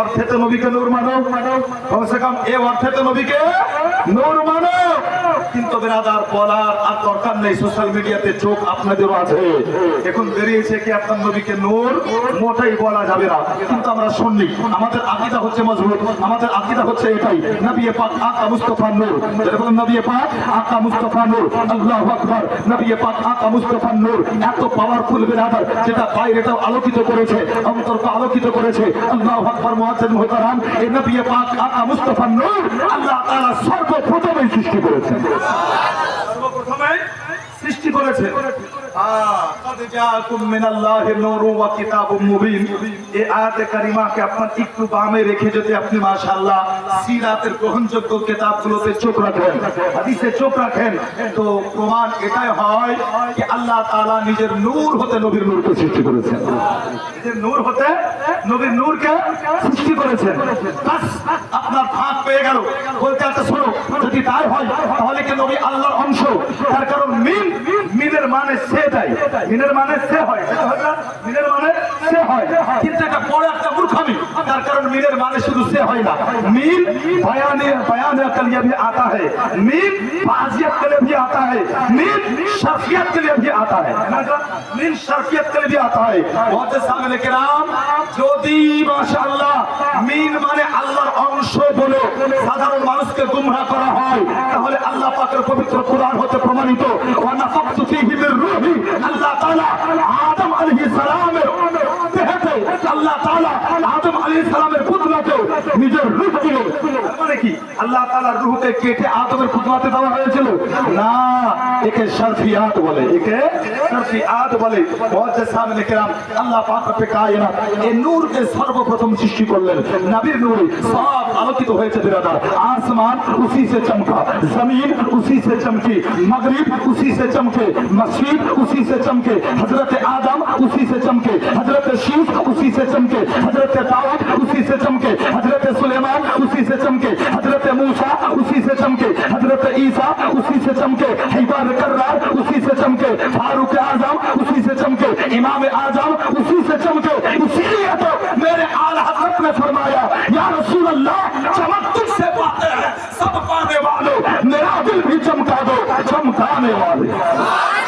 অর্থে তো নবীকে নূর মানো। কমসে কম এ অর্থে তো নবীকে নূর মানো। কিন্তু বেরাদার বলার আর দরকার নেই। সোশ্যাল মিডিয়াতে চোখ আপনাদেরও আছে। এখন বেরিয়েছে কি আপনার নবীকে? নূর। মোটাই বলা যাবে না। কিন্তু আমরা শুননি। আমাদের আকিদা হচ্ছে মজবুত। আমাদের আকিদা হচ্ছে এটাই। নবী পাক আকা মুস্তফা নূর। যেটা বলেন নবী পাক আকা মুস্তফা নূর। আল্লাহু আকবার। নবী পাক আকা মুস্তফা নূর। এত পাওয়ারফুল বেরাদার যেটা বাইরেটাও আলোকিত করেছে অন্তরকে আলোকিত করেছে। আল্লাহু আকবার মুআজ্জিন মুহতারাম। এই নবী পাক আকা মুস্তফা নূর আল্লাহ তাআলা সর্বপ্রথমে সৃষ্টি করেছেন। সর্বপ্রথমে সৃষ্টি করেছে। একটু নিজের নূর হতে নবীর নূরকে সৃষ্টি করেছেন। নূর হতে নবীর নূরকে সৃষ্টি করেছেন। আপনার ভাগ পেয়ে গেল। বলতে আছে, শোনো, যদি তাই হয়, তাহলে কি নবী আল্লাহর অংশ? তার কারণ মিন মিনের মানে সে দেয় মিনের মানে সে হয় সেটা হয় না? মিনের মানে সে হয় কিন্তু এটা বড় একটা মূর্খামি তার কারণ মিনের মানে শুধু সে হয় না মিন बयाने बयान के लिए भी आता है मीन बाजियत के लिए भी आता है मीन शर्फियत के लिए भी आता है मीन शर्फियत के लिए भी आता है बहुत सामने के नाम যদি মাশাআল্লাহ মিন মানে আল্লাহর অংশ বলে সাধারণ মানুষকে গুমরাহ করা হয়, তাহলে আল্লাহ পাকের পবিত্র কোরআন হতে প্রমাণিত। আল্লাহ তাআলা আদম নিজের মানে কি? আল্লাহ কেটে আদমের পুত্রতে দেওয়া হয়েছিল? না, একে শরফিয়াত বলে, একে শরফিয়াত বলে বহুত সামনে কেরাম আল্লাহ পাক রব্বে কায়নাত এই নূরকে সর্বপ্রথম সৃষ্টি করলেন নবীর নূরে সব আলোকিত হয়েছে বিরাদার আসমান उसी से चमका जमीन उसी से चमकी मगरिब उसी से चमके मस्जिद उसी से चमके हजरत आदम उसी से चमके हजरत शीश उसी से चमके हजरत दाऊद उसी से चमके। हज़रत सुलेमान उसी से चमके। हज़रत मूसा उसी से चमके। हज़रत ईसा उसी से चमके। हैबर कर्रार उसी से चमके। फारूक आज़म उसी से चमके। इमाम आज़म उसी से चमके। इसीलिए तो मेरे आला हज़रत ने फरमाया, या रसूल अल्लाह चमक तुझसे पाते हैं, सब पाने वालों। मेरा दिल भी चमका दो, चमकाने वाले।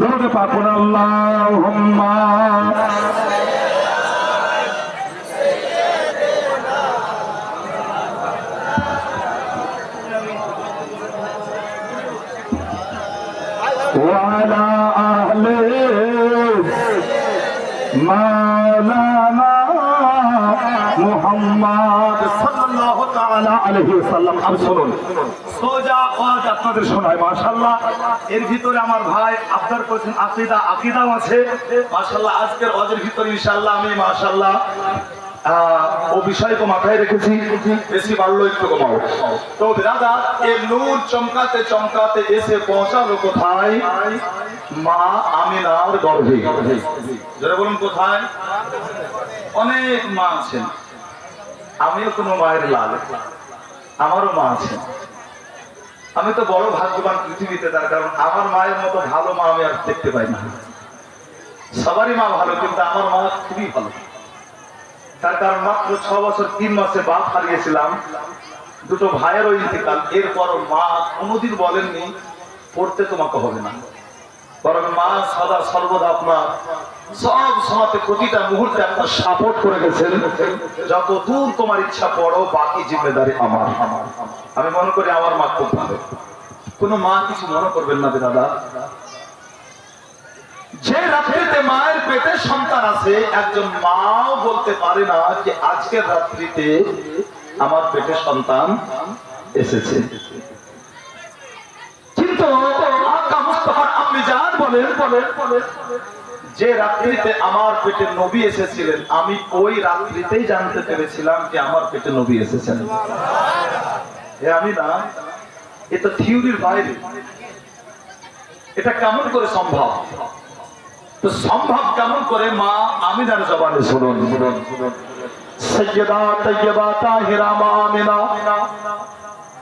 দরুদ পাক পড়ুন এর ভিতরে আমার ভাই আজকের ভিতরে আমি মাশাআল্লাহ আহ, ও মাথায় রেখেছি বেশি বাড়লো একটু কমাও। তো দাদা এই নূর চমকাতে চমকাতে এসে পৌঁছালো কোথায়? মা আমিনার গর্ভে। বলুন কোথায়? অনেক মা আছেন। আমিও কোনো মায়ের লাল। আমারও মা আছে। আমি তো বড় ভাগ্যবান পৃথিবীতে, তার কারণ আমার মায়ের মতো ভালো মা আমি আর দেখতে পাই না। সবারই মা ভালো, কিন্তু আমার মা খুবই ভালো। তার কারণ মাত্র ছ বছর, তিন মাসে বাপ হারিয়েছিলাম। দুটো ভাইয়েরও ইন্তেকাল। এরপর মা কোনোদিন বলেননি, পড়তে তোমাকে হবে না। বরং মা সদা সর্বদা আপনার সব সময়তে প্রতিটা মুহূর্তে আপনার সাপোর্ট করে গেছেন। যত দূর তোমার ইচ্ছা পড়ো, বাকি জিম্মেদারি আমার। আমি মনে করি আমার মা খুব ভালো। কোনো মা কিছু মনে করবেন না দাদা? যে রাত্রিতে মায়ের পেটে সন্তান আছে, একজন মাও বলতে পারে না যে আজকের রাত্রিতে আমার পেটে সন্তান এসেছে। কিন্তু মুস্তাফার বলেন বলেন বলেন। যে রাত্রিতে আমার পেটে নবী এসেছিলেন, আমি ওই রাত্রিতেই জানতে পেরেছিলাম যে আমার পেটে নবী এসেছেন। এ আমি না, এ তো থিওরির বাইরে। এটা কেমন করে সম্ভব? তো সম্ভব কেমন করে মা আমিনার জবানে শুনুন। শুনুন সৈয়দা তৈয়বা তাহিরা মা আমিনা।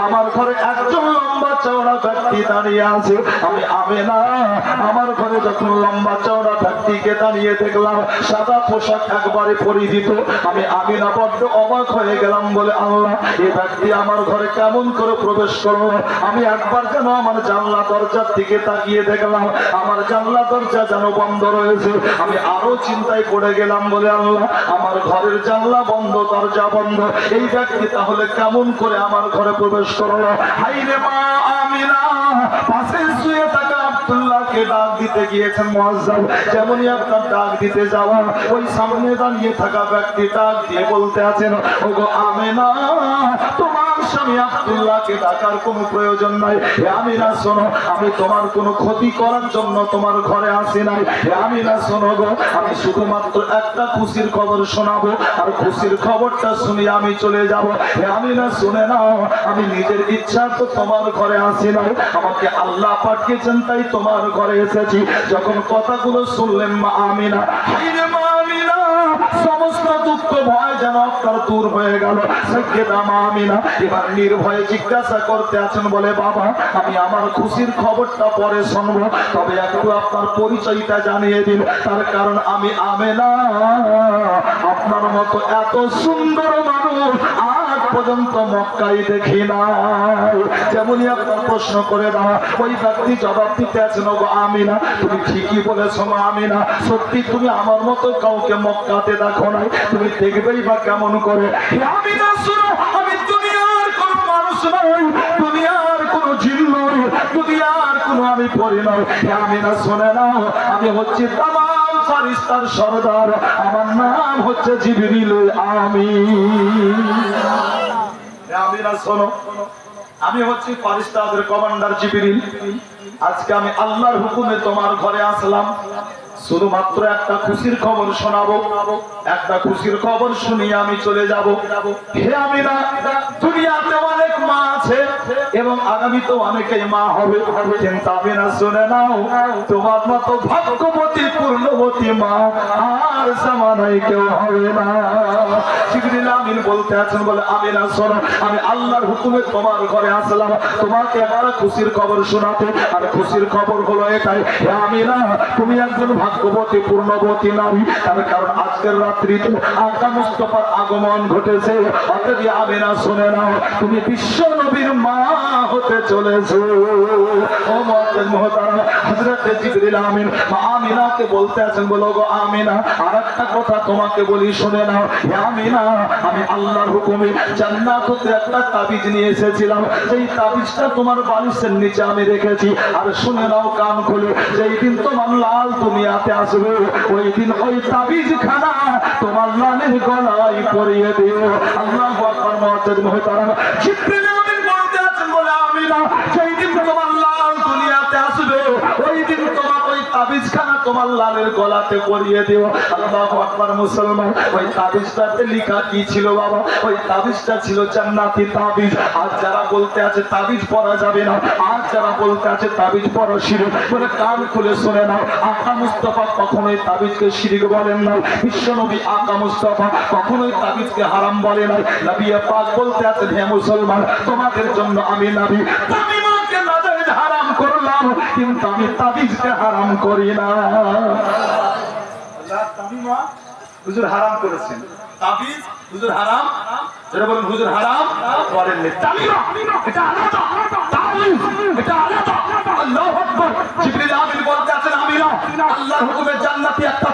আমার ঘরে চওড়া দাঁড়িয়ে যখন লম্বা চওড়া ব্যক্তিকে দাঁড়িয়ে দেখলাম, সাদা পোশাক একবারে পরিহিত। আমি আমি না বড্ড অবাক হয়ে গেলাম বলে, আল্লাহ এই ব্যক্তি আমার ঘরে কেমন করে প্রবেশ করল? আমি একবার যেন আমার জানলা দরজার দিকে তাকিয়ে দেখলাম, আমার জানলা দরজা যেন বন্ধ রয়েছে। আমি আরও চিন্তায় পড়ে গেলাম বলে আল্লাহ, আমার ঘরের জানলা বন্ধ, দরজা বন্ধ। এই ব্যক্তি তাহলে কেমন করে আমার ঘরে প্রবেশ করল? হাইরে মা আমিনা, পাশে শুয়ে থাকা আব্দুল্লাহকে ডাক দিতে গিয়েছেন মুয়াজ্জাব যেমনই আপনার ডাক দিতে যাওয়া, ওই সামনে দাঁড়িয়ে থাকা ব্যক্তি ডাক দিয়ে বলতে আছেন, ওগো আমেনা স্বামী আব্দুল্লাহকে ডাকার কোনো প্রয়োজন নাই। হে আমিনা, শোনো, আমি তোমার কোনো ক্ষতি করার জন্য তোমার ঘরে আসি নাই। হে আমিনা, শোনো গো, আমি শুধুমাত্র একটা খুশির খবর শোনাবো, আর খুশির খবরটা শুনে আমি চলে যাব। হে আমিনা, শুনে নাও, আমি নিজের ইচ্ছা তো তোমার ঘরে আসি নাই। আমাকে আল্লাহ পাঠিয়েছেন, তাই তোমার ঘরে এসেছি। যখন কথাগুলো শুনলেন মা আমিনা হাইরে মা আমিনা সমস্ত দুঃখ ভয় যেন আপনার দূর হয়ে গেল। এবার নির্ভয়ে জিজ্ঞাসা করতে আছেন বলে, বাবা, আমি আমার খুশির খবরটা পরে শুনব। তবে একটু আপনার পরিচয়টা জানিয়ে দিন। তার কারণ আমি আমেনা। আপনার মতো এত সুন্দর মানুষ আজ পর্যন্ত মক্কাই দেখি নাই। যেমনই আপনার প্রশ্ন করে দেওয়া ওই ব্যক্তি জবাব দিতে আছেন গো আমিনা, তুমি ঠিকই বলেছ, মা আমি না সত্যি তুমি আমার মতো কাউকে মক্কাতে দেখো নাই? তুমি দেখবেই বা কেমন করে? আমি আমিনা, শুনো, আমি দুনিয়ার কোন মানুষ নই, দুনিয়ার কোন জিন নই, দুনিয়ার কোন আমি পড়ি নই। আমি না শুনে না, আমি হচ্ছি তামাম ফারিস্তার সর্দার। আমার নাম হচ্ছে জিবরিল আমি আমি হচ্ছি ফারিস্তাদের কমান্ডার জিবরিল। আজকে আমি আল্লাহর হুকুমে তোমার ঘরে আসলাম। শুধুমাত্র একটা খুশির খবর শোনাবো। একটা খুশির খবর শুনিয়ে আমি চলে যাব। হে আমিরা এবং আগামী তো অনেকেই মা হবে কিন্তু আমিরা শুনে নাও, তোমার মতো ভাগ্যবতী, পূর্ণবতী মা আর সামানাই কেউ হবে না। জিবরিল আমিন বলতে আছেন বলে, আমিনা শোনো, আমি আল্লাহর হুকুমে তোমার ঘরে আসলাম। তোমাকে একটা খুশির খবর শোনাতে। আর খুশির খবর হলো এটাই, হে আমিনা, তুমি একজন ভাগ্যবতী, পূর্ণবতী নারী। তার কারণ আজকের রাত্রিতে আকা মুস্তফার আগমন ঘটেছে। অতএব আমিনা, শুনে নাও, তুমি বিশ্ব নবীর মা হতে চলেছো? ও মুআজ্জাজ মুহতারাম হযরত জিবরিল আমিন আমিনাকে বলতে আছেন, বলো গো আমিনা আর একটা কথা তোমাকে বলি, শুনে নাও। আমিনা, আমি আল্লাহর হুকুমে জান্নাত হতে একটা তাবিজ নিয়ে এসেছিলাম। সেই তাবিজটা তোমার বালিশের নিচে আমি রেখেছি। আর শুনে নাও, কান খুলে, যেই দিন তোমার লাল দুনিয়াতে আসবে, ওই দিন ওই তাবিজ খানা তোমার লালের গলায় পরিয়ে দিও। আল্লাহু আকবার মুআজ্জাজ মুহতারাম জিবরিল সেই দিন তোমার লাল দুনিয়াতে আসবে। ওই দিন তোমার ওই তাবিজ তোমার লালের গলাতে পরিয়ে দিও। আল্লাহু আকবার মুসলমান, ওই তাবিজটাতে লেখা কি ছিল বাবা? ওই তাবিজটা ছিল জান্নাতি তাবিজ। আর যারা বলতে আছে তাবিজ পরা যাবে না আর যারা বলতে আছে তাবিজ পরা শিরক বলে কান খুলে শুনে নাও, আকা মুস্তফা কখনোই তাবিজকে শিরিক বলেন না। বিশ্বনবী আকা মুস্তফা কখনোই তাবিজকে হারাম বলে নাই। নবী পাক বলতে আছেন, হে মুসলমান, তোমাদের জন্য আমি নবী। তামিমাকে নাজায়েজ হারাম করলাম, কিন্তু আমি তাবিজকে হারাম করি না। হুজুর হারাম করেছেন। তাবিজ হুজুর হারাম, যারা বলেন হুজুর হারাম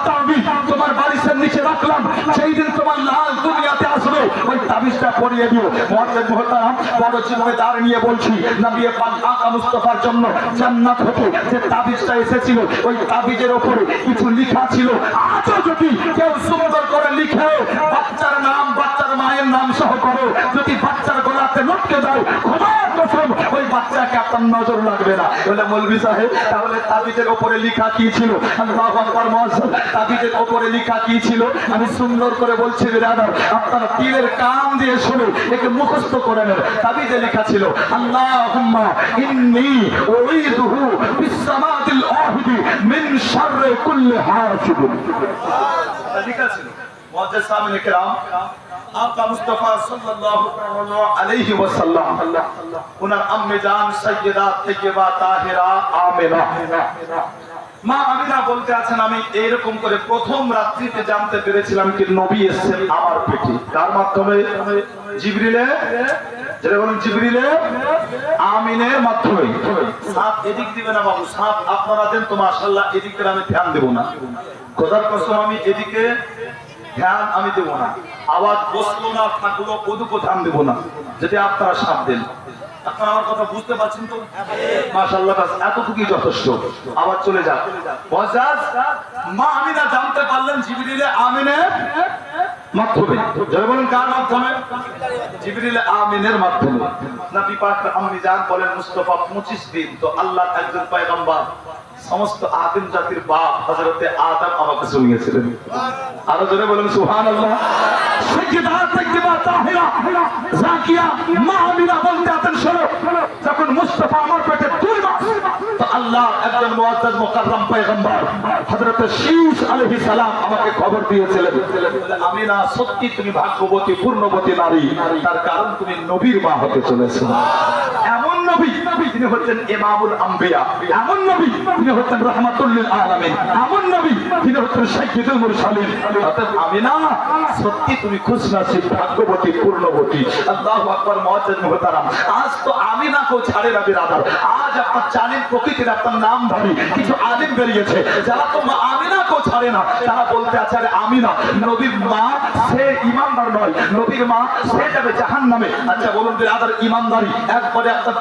তাবিজ তোমার বালিশের নিচে রাখলাম। সেই দিন তোমার লাল দুনিয়াতে আসবে। ওই তাবিজটা পরিয়ে দিও। মুআজ্জাজ মুহতারাম বড় জীবনে তার নিয়ে বলছি, নবী পাক আকা মুস্তাফার জন্য জান্নাত হতে যে তাবিজটা এসেছিল, ওই তাবিজের উপরে কিছু লেখা ছিল। আজও যদি কেউ সুন্দর করে লিখে, বাচ্চার নাম, বাচ্চার মায়ের নাম সহ করো যদি বাচ্চার গলাতে লটকে দাও ওই বাচ্চাকে আপনার নজর লাগবে না। বলে মৌলভী সাহেব, তাহলে তাবিজের ওপরে লেখা কি ছিল? তাবিজের ওপরে লেখা কি ছিল? আমি সুন্দর করে বলছি, বিরাদার, আপনারা তীরের কান দিয়ে শুনে একে মুখস্থ করে নেন। তাবিজে লেখা ছিল, আল্লাহুম্মা ইন্নী উঈদুহু বিসসামাতিল আহদি মিন শাররি কুল্লি লেখা ছিল। আমি এইরকম করে প্রথম রাত্রিতে জানতে পেরেছিলাম কি নবী এসেছেন আমার পেটে। কার মাধ্যমে জিবরিলে আমিনের মাধ্যমে। এদিক দিবে না বাবু আমি ধ্যান আমি এদিকে ধ্যান আমি দেব না। আওয়াজ বসল না থাকল ওদিকে ধ্যান দেব না। যদি আপনারা সাপ দেন। বলেন মুস্তাফা 25 দিন তো আল্লাহ একজন পয়গম্বর। সমস্ত আদিম জাতির বাপ হযরতে আদম আমাকে শুনিয়েছিলেন আরও জোরে বলেন মাস আল্লাহ সালাম আমাকে খবর দিয়েছিলেন সত্যি তুমি ভাগ্যবতী, পূর্ণবতী নারী। তার কারণ তুমি নবীর মা হতে চলেছো। নবী তিনি হচ্ছেন আম্বিয়া, এমন নবী তিনি হচ্ছেন রহমাতুল্লিল এমন নবী তিনি হচ্ছেন মুরসালিন। অতএব আমিনা, সত্যি তুমি ভাগ্যবতী, পূর্ণবতী। আজ তো আমিনা কো ছাড়ে না বিরাদার। আজ আপনার প্রকৃতির আপনার নাম কিছু আলিম বেরিয়েছে। যারা তো মা আমিনা কো ছাড়ে না, তারা বলতে আছে, আরে আমিনা, নবীর মা সে ইমানদার নয়, নবীর মা সে যাবে জাহান্নামে। আচ্ছা বলুন বিরাদার, ইমানদারি। একবারে আপনার